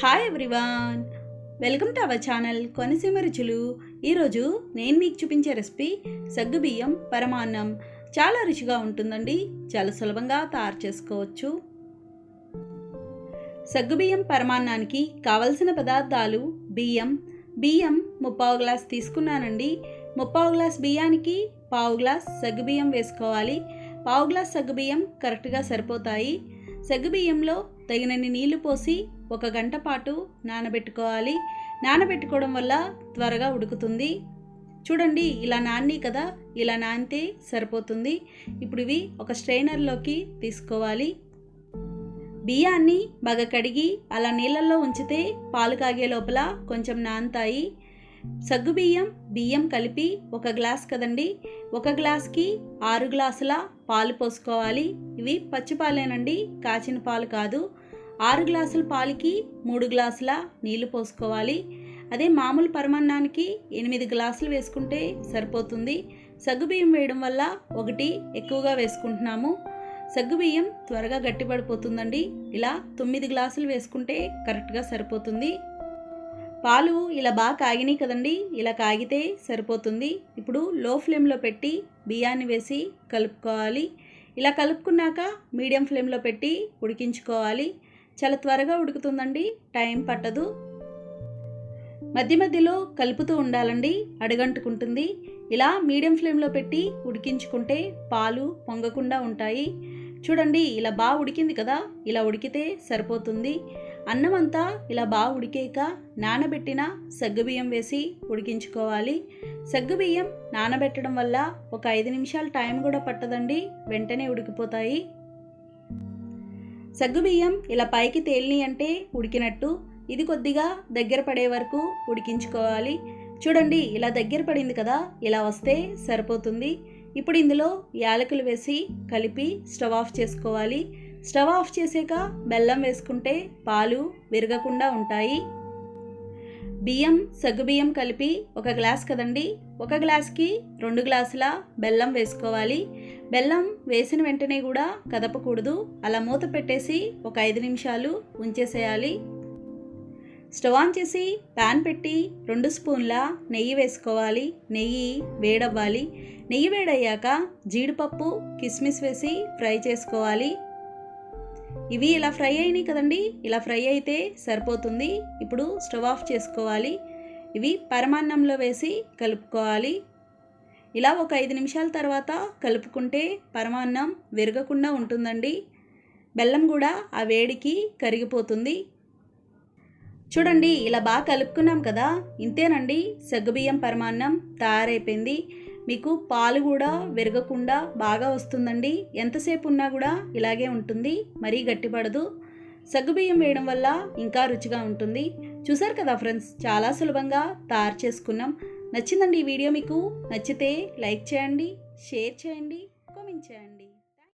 Hi everyone welcome to our channel Konaseema రుచులు ఈరోజు నేను మీకు చూపించే రెసిపీ సగ్గుబియ్యం పరమాన్నం. చాలా రుచిగా ఉంటుందండి. చాలా సులభంగా తయారు చేసుకోవచ్చు. సగ్గుబియ్యం పరమాన్నానికి కావలసిన పదార్థాలు బియ్యం. బియ్యం ముప్పావు గ్లాస్ తీసుకున్నానండి. ముప్పావు గ్లాస్ బియ్యానికి పావు గ్లాస్ సగ్గుబియ్యం వేసుకోవాలి. పావు గ్లాస్ సగ్గుబియ్యం కరెక్ట్గా సరిపోతాయి. సగ్గుబియ్యంలో తగినన్ని నీళ్ళు పోసి ఒక గంట పాటు నానబెట్టుకోవాలి. నానబెట్టుకోవడం వల్ల త్వరగా ఉడుకుతుంది. చూడండి ఇలా నాని కదా ఇలా నానితే సరిపోతుంది. ఇప్పుడు ఇవి ఒక స్ట్రైనర్లోకి తీసుకోవాలి. బియ్యాన్ని బాగా కడిగి అలా నీళ్ళల్లో ఉంచితే పాలు కాగే లోపల కొంచెం నానతాయి. సగ్గుబియ్యం బియ్యం కలిపి ఒక గ్లాస్ కదండి. ఒక గ్లాస్కి ఆరు గ్లాసుల పాలు పోసుకోవాలి. ఇవి పచ్చి పాలేనండి కాచిన పాలు కాదు. ఆరు గ్లాసుల పాలకి మూడు గ్లాసుల నీళ్ళు పోసుకోవాలి. అదే మామూలు పరమాన్నానికి ఎనిమిది గ్లాసులు వేసుకుంటే సరిపోతుంది. సగ్గుబియ్యం వేయడం వల్ల ఒకటి ఎక్కువగా వేసుకుంటున్నాము. సగ్గుబియ్యం త్వరగా గట్టిపడిపోతుందండి. ఇలా తొమ్మిది గ్లాసులు వేసుకుంటే కరెక్ట్గా సరిపోతుంది. పాలు ఇలా బాగా కాగినాయి కదండి. ఇలా కాగితే సరిపోతుంది. ఇప్పుడు లో ఫ్లేమ్లో పెట్టి బియ్యాన్ని వేసి కలుపుకోవాలి. ఇలా కలుపుకున్నాక మీడియం ఫ్లేమ్లో పెట్టి ఉడికించుకోవాలి. చాలా త్వరగా ఉడుకుతుందండి. టైం పట్టదు. మధ్య మధ్యలో కలుపుతూ ఉండాలండి. అడగంటుకుంటుంది. ఇలా మీడియం ఫ్లేమ్లో పెట్టి ఉడికించుకుంటే పాలు పొంగకుండా ఉంటాయి. చూడండి ఇలా బాగా ఉడికింది కదా. ఇలా ఉడికితే సరిపోతుంది. అన్నం అంతా ఇలా బాగా ఉడికాక నానబెట్టిన సగ్గుబియ్యం వేసి ఉడికించుకోవాలి. సగ్గుబియ్యం నానబెట్టడం వల్ల ఒక ఐదు నిమిషాలు టైం కూడా పట్టదండి వెంటనే ఉడికిపోతాయి. సగ్గుబియ్యం ఇలా పైకి తేలిని అంటే ఉడికినట్టు ఇది కొద్దిగా దగ్గర పడే వరకు ఉడికించుకోవాలి. చూడండి ఇలా దగ్గర పడింది కదా ఇలా వస్తే సరిపోతుంది. ఇప్పుడు ఇందులో యాలకులు వేసి కలిపి స్టవ్ ఆఫ్ చేసుకోవాలి. స్టవ్ ఆఫ్ చేసాక బెల్లం వేసుకుంటే పాలు విరగకుండా ఉంటాయి. బియ్యం సగ్గుబియ్యం కలిపి ఒక గ్లాస్ కదండి. ఒక గ్లాస్కి రెండు గ్లాసుల బెల్లం వేసుకోవాలి. బెల్లం వేసిన వెంటనే కూడా కదపకూడదు. అలా మూత పెట్టేసి ఒక ఐదు నిమిషాలు ఉంచేసేయాలి. స్టవ్ ఆన్ చేసి ప్యాన్ పెట్టి రెండు స్పూన్ల నెయ్యి వేసుకోవాలి. నెయ్యి వేడవ్వాలి. నెయ్యి వేడయ్యాక జీడిపప్పు కిస్మిస్ వేసి ఫ్రై చేసుకోవాలి. ఇవి ఇలా ఫ్రై అయినాయి కదండి. ఇలా ఫ్రై అయితే సరిపోతుంది. ఇప్పుడు స్టవ్ ఆఫ్ చేసుకోవాలి. ఇవి పరమాన్నంలో వేసి కలుపుకోవాలి. ఇలా ఒక ఐదు నిమిషాల తర్వాత కలుపుకుంటే పరమాన్నం విరగకుండా ఉంటుందండి. బెల్లం కూడా ఆ వేడికి కరిగిపోతుంది. చూడండి ఇలా బాగా కలుపుకున్నాం కదా. ఇంతేనండి సగ్గుబియ్యం పరమాన్నం తయారైపోయింది. మీకు పాలు కూడా విరగకుండా బాగా వస్తుందండి. ఎంతసేపు ఉన్నా కూడా ఇలాగే ఉంటుంది. మరీ గట్టిపడదు. సగ్గుబియ్యం వేయడం వల్ల ఇంకా రుచిగా ఉంటుంది. చూసారు కదా ఫ్రెండ్స్ చాలా సులభంగా తయారు చేసుకున్నాం. నచ్చిందండి ఈ వీడియో మీకు? నచ్చితే లైక్ చేయండి షేర్ చేయండి కామెంట్ చేయండి.